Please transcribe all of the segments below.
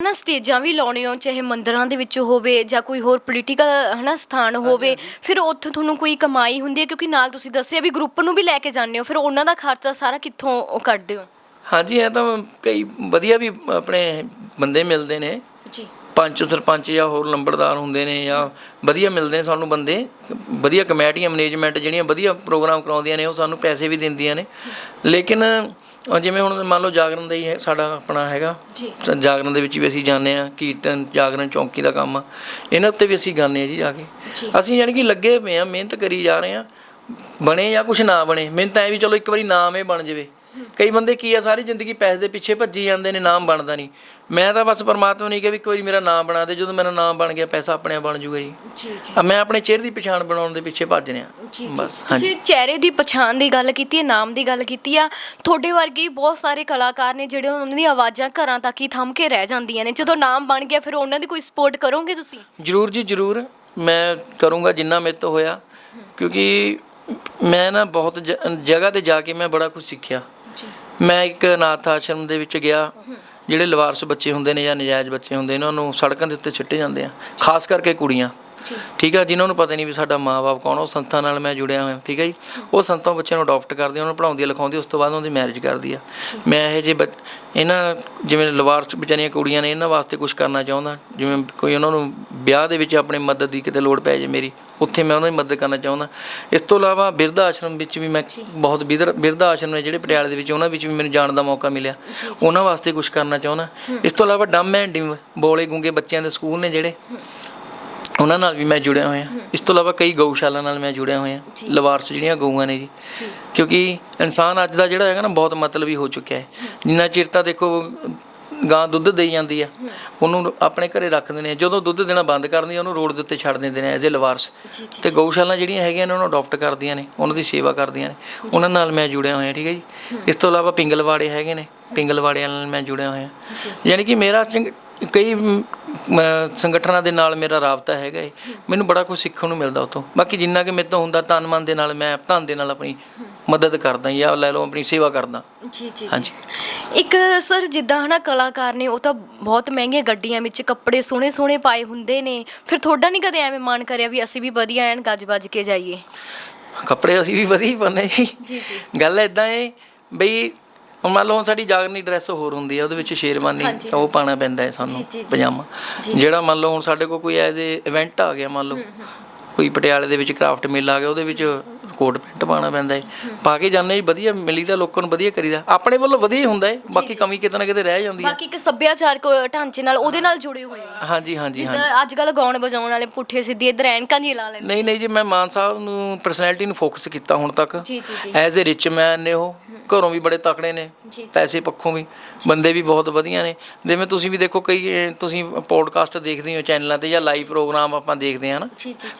ਨਾ ਸਟੇਜਾਂ ਵੀ ਲਾਉਣੇ ਹੋ ਚਾਹੇ ਮੰਦਿਰਾਂ ਦੇ ਵਿੱਚ ਹੋਵੇ ਜਾਂ ਕੋਈ ਹੋਰ ਪੋਲੀਟੀਕਲ ਹਨਾ ਸਥਾਨ ਹੋਵੇ ਫਿਰ ਉੱਥੇ ਤੁਹਾਨੂੰ ਕੋਈ ਕਮਾਈ ਹੁੰਦੀ ਹੈ? ਕਿਉਂਕਿ ਨਾਲ ਤੁਸੀਂ ਦੱਸਿਆ ਵੀ ਗਰੁੱਪ ਨੂੰ ਵੀ ਲੈ ਕੇ ਜਾਂਦੇ ਹੋ ਫਿਰ ਉਹਨਾਂ ਦਾ ਖਰਚਾ ਸਾਰਾ ਕਿੱਥੋਂ ਉਹ ਕੱਢਦੇ ਹੋ? ਹਾਂਜੀ ਇਹ ਤਾਂ ਕਈ ਵਧੀਆ ਵੀ ਆਪਣੇ ਬੰਦੇ ਮਿਲਦੇ ਨੇ। ਜੀ। ਪੰਚ ਸਰਪੰਚ ਜਾਂ ਹੋਰ ਲੰਬੜਦਾਰ ਹੁੰਦੇ ਨੇ ਜਾਂ ਵਧੀਆ ਮਿਲਦੇ ਨੇ ਸਾਨੂੰ ਬੰਦੇ। ਵਧੀਆ ਕਮੇਟੀਆਂ ਮੈਨੇਜਮੈਂਟ ਜਿਹੜੀਆਂ ਵਧੀਆ ਪ੍ਰੋਗਰਾਮ ਕਰਾਉਂਦੀਆਂ ਨੇ ਉਹ ਸਾਨੂੰ ਪੈਸੇ ਵੀ ਦਿੰਦੀਆਂ ਨੇ। ਲੇਕਿਨ ਜਿਵੇਂ ਹੁਣ ਮੰਨ ਲਓ ਜਾਗਰਣ ਦਾ ਹੀ ਹੈ ਸਾਡਾ ਆਪਣਾ ਹੈਗਾ। ਜੀ। ਜਾਗਰਣ ਦੇ ਵਿੱਚ ਵੀ ਅਸੀਂ ਜਾਂਦੇ ਆ ਕੀਰਤਨ ਜਾਗਰਣ ਚੌਂਕੀ ਦਾ ਕੰਮ। ਇਹਨਾਂ ਉੱਤੇ ਵੀ ਅਸੀਂ ਗਾਉਂਦੇ ਆ ਜੀ ਜਾ ਕੇ। ਅਸੀਂ ਯਾਨੀ ਕਿ ਲੱਗੇ ਪਏ ਆ ਮਿਹਨਤ ਕਰੀ ਜਾ ਰਹੇ ਆ ਬਣੇ ਜਾਂ ਕੁਝ ਨਾ ਬਣੇ ਮਿਹਨਤ ਐ ਵੀ ਚਲੋ ਇੱਕ ਵਾਰੀ ਨਾਮ ਇਹ ਬਣ ਜਾਵੇ। ਕਈ ਬੰਦੇ ਕੀ ਆ ਸਾਰੀ ਜ਼ਿੰਦਗੀ ਪੈਸੇ ਦੇ ਪਿੱਛੇ ਭੱਜੀ ਜਾਂਦੇ ਨੇ ਨਾਮ ਬਣਦਾ ਨਹੀਂ। ਮੈਂ ਤਾਂ ਬਸ ਪਰਮਾਤਮਾ ਨੇ ਕਿਹਾ ਵੀ ਵਾਰੀ ਮੇਰਾ ਨਾਮ ਬਣਾ ਦੇ ਜਦੋਂ ਮੇਰਾ ਨਾਮ ਬਣ ਗਿਆ ਪੈਸਾ ਆਪਣੇ ਆਪ ਬਣ ਜੂਗਾ ਜੀ। ਜੀ ਜੀ। ਆ ਮੈਂ ਆਪਣੇ ਚਿਹਰੇ ਦੀ ਪਛਾਣ ਬਣਾਉਣ ਦੇ ਪਿੱਛੇ ਭੱਜ ਰਿਹਾ। ਜੀ ਜੀ। ਬਸ ਤੁਸੀਂ ਚਿਹਰੇ ਦੀ ਪਛਾਣ ਦੀ ਗੱਲ ਕੀਤੀ ਹੈ ਨਾਮ ਦੀ ਗੱਲ ਕੀਤੀ ਆ ਤੁਹਾਡੇ ਵਰਗੇ ਹੀ ਬਹੁਤ ਸਾਰੇ ਕਲਾਕਾਰ ਨੇ ਜਿਹੜੇ ਉਹਨਾਂ ਦੀਆਂ ਆਵਾਜ਼ਾਂ ਘਰਾਂ ਤੱਕ ਹੀ ਥੰਮ ਕੇ ਰਹਿ ਜਾਂਦੀਆਂ ਨੇ। ਜਦੋਂ ਨਾਮ ਬਣ ਗਿਆ ਫਿਰ ਉਹਨਾਂ ਦੀ ਕੋਈ ਸਪੋਰਟ ਕਰੋਗੇ ਤੁਸੀਂ? ਜਰੂਰ ਜੀ ਜਰੂਰ। ਮੈਂ ਕਰੂੰਗਾ ਜਿੰਨਾ ਮੇਰੇ ਤੋਂ ਹੋਇਆ ਕਿਉਂਕਿ ਮੈਂ ਨਾ ਬਹੁਤ ਜ- ਜਗ੍ਹਾ ਤੇ ਜਾ ਕੇ ਮੈਂ ਬੜਾ ਕੁਝ ਸਿੱਖਿਆ। ਮੈਂ ਇੱਕ ਅਨਾਥ ਆਸ਼ਰਮ ਦੇ ਵਿੱਚ ਗਿਆ। ਜਿਹੜੇ ਲਵਾਰਸ ਬੱਚੇ ਹੁੰਦੇ ਨੇ ਜਾਂ ਨਜਾਇਜ਼ ਬੱਚੇ ਹੁੰਦੇ ਨੇ, ਉਹਨਾਂ ਨੂੰ ਸੜਕਾਂ ਦੇ ਉੱਤੇ ਛਿੱਟੇ ਜਾਂਦੇ ਆ, ਖਾਸ ਕਰਕੇ ਕੁੜੀਆਂ। ਠੀਕ ਆ ਜਿਨ੍ਹਾਂ ਨੂੰ ਪਤਾ ਨਹੀਂ ਵੀ ਸਾਡਾ ਮਾਪੇ ਕੌਣ ਉਹ ਸੰਸਥਾ ਨਾਲ ਮੈਂ ਜੁੜਿਆ ਹੋਇਆ ਠੀਕ ਹੈ ਜੀ। ਉਹ ਸੰਸਥਾ ਬੱਚਿਆਂ ਨੂੰ ਅਡਾਪਟ ਕਰਦੀ ਉਹਨਾਂ ਨੂੰ ਪੜਾਉਂਦੀ ਲਿਖਾਉਂਦੀ ਉਸ ਤੋਂ ਬਾਅਦ ਉਹਨਾਂ ਦੀ ਮੈਰਿਜ ਕਰਦੀ ਆ। ਮੈਂ ਇਹ ਜੇ ਇਹਨਾਂ ਜਿਵੇਂ ਲਵਾਰਸ ਵਿਚਾਰੀਆਂ ਕੁੜੀਆਂ ਨੇ ਇਹਨਾਂ ਵਾਸਤੇ ਕੁਝ ਕਰਨਾ ਚਾਹੁੰਦਾ ਜਿਵੇਂ ਕੋਈ ਉਹਨਾਂ ਨੂੰ ਵਿਆਹ ਦੇ ਵਿੱਚ ਆਪਣੀ ਮਦਦ ਦੀ ਕਿਤੇ ਲੋੜ ਪੈ ਜੇ ਮੇਰੀ ਉੱਥੇ ਮੈਂ ਉਹਨਾਂ ਦੀ ਮਦਦ ਕਰਨਾ ਚਾਹੁੰਦਾ। ਇਸ ਤੋਂ ਇਲਾਵਾ ਬਿਰਧ ਆਸ਼ਰਮ ਵਿੱਚ ਵੀ ਮੈਂ ਬਹੁਤ ਬਿਰਧ ਆਸ਼ਰਮ ਨੇ ਜਿਹੜੇ ਪਟਿਆਲੇ ਦੇ ਵਿੱਚ ਉਹਨਾਂ ਵਿੱਚ ਵੀ ਮੈਨੂੰ ਜਾਣ ਦਾ ਮੌਕਾ ਮਿਲਿਆ। ਉਹਨਾਂ ਵਾਸਤੇ ਕੁਝ ਕਰਨਾ ਚਾਹੁੰਦਾ। ਇਸ ਤੋਂ ਇਲਾਵਾ ਡੰਮ ਐਂਡ ਬੋਲੇ ਗੂੰਗੇ ਬੱਚਿਆਂ ਦੇ ਸਕੂਲ ਨੇ ਜਿਹੜੇ। ਉਹਨਾਂ ਨਾਲ ਵੀ ਮੈਂ ਜੁੜਿਆ ਹੋਇਆ। ਇਸ ਤੋਂ ਇਲਾਵਾ ਕਈ ਗਊਸ਼ਾਲਾ ਨਾਲ ਮੈਂ ਜੁੜਿਆ ਹੋਇਆ। ਲਵਾਰਸ ਜਿਹੜੀਆਂ ਗਊਆਂ ਨੇ ਜੀ। ਕਿਉਂਕਿ ਇਨਸਾਨ ਅੱਜ ਦਾ ਜਿਹੜਾ ਹੈਗਾ ਨਾ ਬਹੁਤ ਮਤਲਬੀ ਹੋ ਚੁੱਕਿਆ ਹੈ। ਜਿੰਨਾ ਚਿਰ ਤਾਂ ਦੇਖੋ ਗਾਂ ਦੁੱਧ ਦੇਈ ਜਾਂਦੀ ਆ ਉਹਨੂੰ ਆਪਣੇ ਘਰੇ ਰੱਖਦੇ ਨੇ ਜਦੋਂ ਦੁੱਧ ਦੇਣਾ ਬੰਦ ਕਰਦੀ ਆ ਉਹਨੂੰ ਰੋਡ ਦੇ ਉੱਤੇ ਛੱਡ ਦਿੰਦੇ ਨੇ ਐਜ਼ ਅ ਲਵਾਰਸ। ਤੇ ਗਊਸ਼ਾਲਾ ਜਿਹੜੀਆਂ ਹੈਗੀਆਂ ਨੇ ਉਹਨੂੰ ਅਡਾਪਟ ਕਰਦੀਆਂ ਨੇ। ਉਹਨਾਂ ਦੀ ਸੇਵਾ ਕਰਦੀਆਂ ਨੇ। ਉਹਨਾਂ ਨਾਲ ਮੈਂ ਜੁੜਿਆ ਹੋਇਆ ਠੀਕ ਹੈ ਜੀ। ਇਸ ਤੋਂ ਇਲਾਵਾ ਪਿੰਗਲਵਾੜੇ ਹੈਗੇ ਨੇ। ਪਿੰਗਲਵਾੜਿਆਂ ਨਾਲ ਮੈਂ ਜੁੜਿਆ ਹੋਇਆ। ਯਾਨੀ ਕਿ ਮੇਰਾ ਕਈ ਸੰਗਠਨਾਂ ਦੇ ਨਾਲ ਮੇਰਾ ਰਾਬਤਾ ਹੈਗਾ ਏ। ਮੈਨੂੰ ਬੜਾ ਕੁਝ ਸਿੱਖਣ ਨੂੰ ਮਿਲਦਾ ਉਤੋਂ ਬਾਕੀ ਜਿੰਨਾ ਕਿ ਮੇਰੇ ਤੋਂ ਹੁੰਦਾ ਤਨ ਮਨ ਦੇ ਨਾਲ ਮੈਂ ਧਨ ਦੇ ਨਾਲ ਆਪਣੀ ਮਦਦ ਕਰਦਾ ਜਾਂ ਲੈ ਲਓ ਆਪਣੀ ਸੇਵਾ ਕਰਦਾ। ਜੀ ਜੀ ਹਾਂਜੀ। ਇੱਕ ਸਰ ਜਿੱਦਾਂ ਹਨਾ ਕਲਾਕਾਰ ਨੇ ਉਹ ਤਾਂ ਬਹੁਤ ਮਹਿੰਗੀਆਂ ਗੱਡੀਆਂ ਵਿੱਚ ਕੱਪੜੇ ਸੋਹਣੇ ਸੋਹਣੇ ਪਾਏ ਹੁੰਦੇ ਨੇ। ਫਿਰ ਤੁਹਾਡਾ ਨਹੀਂ ਕਦੇ ਐਵੇਂ ਮਨ ਕਰਿਆ ਵੀ ਅਸੀਂ ਵੀ ਵਧੀਆ ਐਨ ਗੱਜ ਵੱਜ ਕੇ ਜਾਈਏ? ਕੱਪੜੇ ਅਸੀਂ ਵੀ ਵਧੀਆ ਹੀ ਪਾਉਂਦੇ ਜੀ। ਜੀ ਜੀ। ਗੱਲ ਇਦਾਂ ਏ ਬਈ ਹੁਣ ਮੰਨ ਲਓ ਹੁਣ ਸਾਡੀ ਜਾਗਰਨੀ ਡਰੈਸ ਹੋਰ ਹੁੰਦੀ ਆ ਉਹਦੇ ਵਿੱਚ ਸ਼ੇਰਵਾਨੀ ਹਾਂਜੀ, ਉਹ ਪਾਣਾ ਪੈਂਦਾ ਹੈ ਜੀ, ਸਾਨੂੰ ਜੀ, ਪਜਾਮਾ। ਜੀ। ਜਿਹੜਾ ਮੰਨ ਲਓ ਹੁਣ ਸਾਡੇ ਕੋਲ ਕੋਈ ਐਜ਼ ਏ ਇਵੈਂਟ ਆ ਗਿਆ ਮੰਨ ਲਓ। ਕੋਈ ਪਟਿਆਲੇ ਦੇ ਵਿੱਚ ਕਰਾਫਟ ਮੇਲਾ ਆ ਗਿਆ ਉਹਦੇ ਵਿੱਚ ਕੋਟ ਪੈਂਟ ਪਾਣਾ ਪੈਂਦਾ ਹੈ। ਪਾ ਕੇ ਜਾਂਦੇ ਜੀ ਵਧੀਆ ਮਿਲੀਦਾ ਲੋਕਾਂ ਨੂੰ ਵਧੀਆ ਕਰੀਦਾ। ਆਪਣੇ ਵੱਲੋਂ ਵਧੀਆ ਹੀ ਹੁੰਦਾ ਹੈ ਬਾਕੀ ਕਮੀ ਕਿਤੇ ਨਾ ਕਿਤੇ ਰਹਿ ਜਾਂਦੀ ਹੈ। ਬਾਕੀ ਇੱਕ ਸੱਭਿਆਚਾਰਕ ਢਾਂਚੇ ਨਾਲ ਉਹਦੇ ਨਾਲ ਜੁੜੇ ਹੋਏ ਆ। ਹਾਂਜੀ ਹਾਂਜੀ ਹਾਂਜੀ ਜਿੱਦਾਂ ਅੱਜ ਕੱਲ ਗਾਉਣ ਵਜਾਉਣ ਵਾਲੇ ਪੁੱਠੇ ਸਿੱਧੇ ਇਧਰ ਐਨਕਾਂ ਜੀ ਲਾ ਲੈਂਦੇ ਨਹੀਂ ਨਹੀਂ ਜੀ ਮੈਂ ਮਾਨ ਸਾਹਿਬ ਨੂੰ ਪਰਸਨੈਲਿਟੀ ਨੂੰ ਫੋਕਸ ਕੀਤਾ ਹੁਣ ਤੱਕ। ਜੀ ਜੀ ਜੀ। ਐਜ਼ ਅ ਰਿਚ ਮੈਨ ਨੇ ਉਹ। ਘਰੋਂ ਵੀ ਬੜੇ ਤਕੜੇ ਨੇ। ਪੈਸੇ ਪੱਖੋਂ ਵੀ ਬੰਦੇ ਵੀ ਬਹੁਤ ਵਧੀਆ ਨੇ। ਜਿਵੇਂ ਤੁਸੀਂ ਵੀ ਦੇਖੋ ਕਈ ਤੁਸੀਂ ਪੋਡਕਾਸਟ ਦੇਖਦੇ ਹੋ ਚੈਨਲਾਂ ਤੇ ਜਾਂ ਲਾਈਵ ਪ੍ਰੋਗਰਾਮ ਆਪਾਂ ਦੇਖਦੇ ਹਾਂ ਨਾ।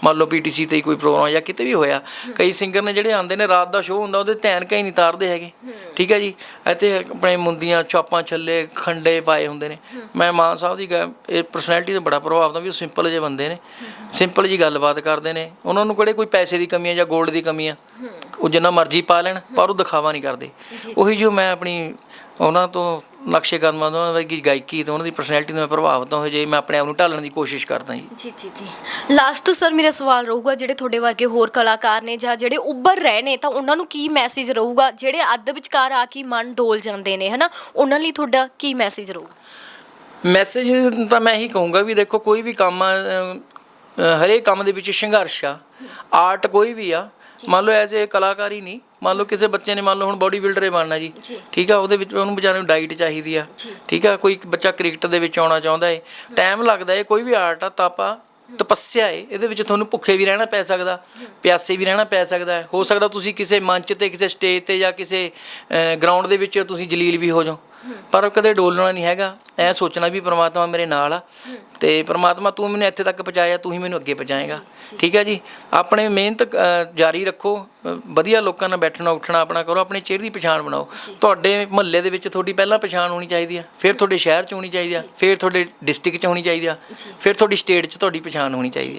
ਮੰਨ ਲਓ ਪੀਟੀਸੀ ਤੇ ਕੋਈ ਪ੍ਰੋਗਰਾਮ ਜਾਂ ਕਿਤੇ ਵੀ ਹੋਇਆ ਕਈ ਸਿੰਗਰ ਨੇ ਜਿਹੜੇ ਆਉਂਦੇ ਨੇ ਰਾਤ ਦਾ ਸ਼ੋਅ ਹੁੰਦਾ ਉਹਦੇ ਧਿਆਨ ਕਈ ਨਹੀਂ ਤਾਰਦੇ ਹੈਗੇ। ਠੀਕ ਹੈ ਜੀ? ਇੱਥੇ ਆਪਣੇ ਮੁੰਦੀਆਂ ਚਾਪਾਂ ਛੱਲੇ ਖੰਡੇ ਪਾਏ ਹੁੰਦੇ ਨੇ। ਮੈਂ ਮਾਨ ਸਾਹਿਬ ਦੀ ਇਹ ਪਰਸਨੈਲਿਟੀ ਤੇ ਬੜਾ ਪ੍ਰਭਾਵ ਦਾ ਵੀ ਉਹ ਸਿੰਪਲ ਜਿਹੇ ਬੰਦੇ ਨੇ। ਸਿੰਪਲ ਜੀ ਗੱਲਬਾਤ ਕਰਦੇ ਨੇ। ਉਹਨਾਂ ਨੂੰ ਕਿਹੜੇ ਕੋਈ ਪੈਸੇ ਦੀ ਕਮੀ ਹੈ ਜਾਂ 골ਡ ਦੀ ਕਮੀ ਆ? ਉਹ ਜਿੰਨਾ ਮਰਜ਼ੀ ਪਾ ਲੈਣ ਪਰ ਉਹ ਦਿਖਾਵਾ ਨਹੀਂ ਕਰਦੇ। ਉਹੀ ਜੋ। ਮੈਂ ਆਪਣੀ ਉਹਨਾਂ ਤੋਂ ਨਕਸ਼ੇ ਕਦਮਾਂ ਤੋਂ ਦੀ ਗਾਇਕੀ ਤੋਂ ਉਹਨਾਂ ਦੀ ਪਰਸਨੈਲਿਟੀ ਤੋਂ ਮੈਂ ਪ੍ਰਭਾਵਿਤ ਹੋਏ ਜੇ ਮੈਂ ਆਪਣੇ ਆਪ ਨੂੰ ਢਾਲਣ ਦੀ ਕੋਸ਼ਿਸ਼ ਕਰਦਾ ਜੀ। ਜੀ ਜੀ ਜੀ। ਲਾਸਟ ਸਰ ਮੇਰਾ ਸਵਾਲ ਰਹੂਗਾ ਜਿਹੜੇ ਤੁਹਾਡੇ ਵਰਗੇ ਹੋਰ ਕਲਾਕਾਰ ਨੇ ਜਾਂ ਜਿਹੜੇ ਉੱਭਰ ਰਹੇ ਨੇ ਤਾਂ ਉਹਨਾਂ ਨੂੰ ਕੀ ਮੈਸੇਜ ਰਹੂਗਾ? ਜਿਹੜੇ ਅੱਧ ਵਿਚਕਾਰ ਆ ਕੇ ਮਨ ਡੋਲ ਜਾਂਦੇ ਨੇ ਹਨਾ? ਉਹਨਾਂ ਲਈ ਤੁਹਾਡਾ ਕੀ ਮੈਸੇਜ ਰਹੂਗਾ? ਮੈਸੇਜ ਤਾਂ ਮੈਂ ਇਹੀ ਕਹੂੰਗਾ ਵੀ ਦੇਖੋ ਕੋਈ ਵੀ ਕੰਮ ਹਰੇਕ ਕੰਮ ਦੇ ਵਿੱਚ ਸੰਘਰਸ਼ ਆ ਆਰਟ ਕੋਈ ਵੀ ਆ ਮੰਨ ਲਓ ਐਜ਼ ਏ ਕਲਾਕਾਰੀ ਨਹੀਂ ਮੰਨ ਲਓ ਕਿਸੇ ਬੱਚੇ ਨੇ ਮੰਨ ਲਓ ਹੁਣ ਬੋਡੀ ਬਿਲਡਰ ਹੀ ਬਣਨਾ ਜੀ। ਠੀਕ ਆ ਉਹਦੇ ਵਿੱਚ ਉਹਨੂੰ ਵਿਚਾਰੇ ਨੂੰ ਡਾਈਟ ਚਾਹੀਦੀ ਆ। ਠੀਕ ਆ ਕੋਈ ਬੱਚਾ ਕ੍ਰਿਕਟ ਦੇ ਵਿੱਚ ਆਉਣਾ ਚਾਹੁੰਦਾ ਏ ਟਾਈਮ ਲੱਗਦਾ ਏ ਕੋਈ ਵੀ ਆਰਟ ਆ ਤਾਪਾ ਤਪੱਸਿਆ ਏ ਇਹਦੇ ਵਿੱਚ ਤੁਹਾਨੂੰ ਭੁੱਖੇ ਵੀ ਰਹਿਣਾ ਪੈ ਸਕਦਾ ਪਿਆਸੇ ਵੀ ਰਹਿਣਾ ਪੈ ਸਕਦਾ ਹੈ। ਹੋ ਸਕਦਾ ਤੁਸੀਂ ਕਿਸੇ ਮੰਚ ਤੇ ਕਿਸੇ ਸਟੇਜ ਤੇ ਜਾਂ ਕਿਸੇ ਗਰਾਊਂਡ ਦੇ ਵਿੱਚ ਤੁਸੀਂ ਜਲੀਲ ਵੀ ਹੋ ਜਾਓ ਪਰ ਕਦੇ ਡੋਲਣਾ ਨਹੀਂ ਹੈਗਾ। ਐ ਸੋਚਣਾ ਵੀ ਪ੍ਰਮਾਤਮਾ ਮੇਰੇ ਨਾਲ ਆ। ਤੇ ਪ੍ਰਮਾਤਮਾ ਤੂੰ ਮੈਨੂੰ ਇੱਥੇ ਤੱਕ ਪਹੁੰਚਾਇਆ ਤੂੰ ਹੀ ਮੈਨੂੰ ਅੱਗੇ ਪਹੁੰਚਾਏਗਾ। ਠੀਕ ਹੈ ਜੀ? ਆਪਣੇ ਮਿਹਨਤ ਜਾਰੀ ਰੱਖੋ। ਵਧੀਆ ਲੋਕਾਂ ਨਾਲ ਬੈਠਣਾ ਉੱਠਣਾ ਆਪਣਾ ਕਰੋ। ਆਪਣੇ ਚਿਹਰੇ ਦੀ ਪਛਾਣ ਬਣਾਓ। ਤੁਹਾਡੇ ਮਹੱਲੇ ਦੇ ਵਿੱਚ ਤੁਹਾਡੀ ਪਹਿਲਾਂ ਪਛਾਣ ਹੋਣੀ ਚਾਹੀਦੀ ਆ। ਫਿਰ ਤੁਹਾਡੇ ਸ਼ਹਿਰ 'ਚ ਹੋਣੀ ਚਾਹੀਦੀ ਆ। ਫਿਰ ਤੁਹਾਡੇ ਡਿਸਟ੍ਰਿਕਟ 'ਚ ਹੋਣੀ ਚਾਹੀਦੀ ਆ। ਫਿਰ ਤੁਹਾਡੀ ਸਟੇਟ 'ਚ ਤੁਹਾਡੀ ਪਛਾਣ ਹੋਣੀ ਚਾਹੀਦੀ ਆ।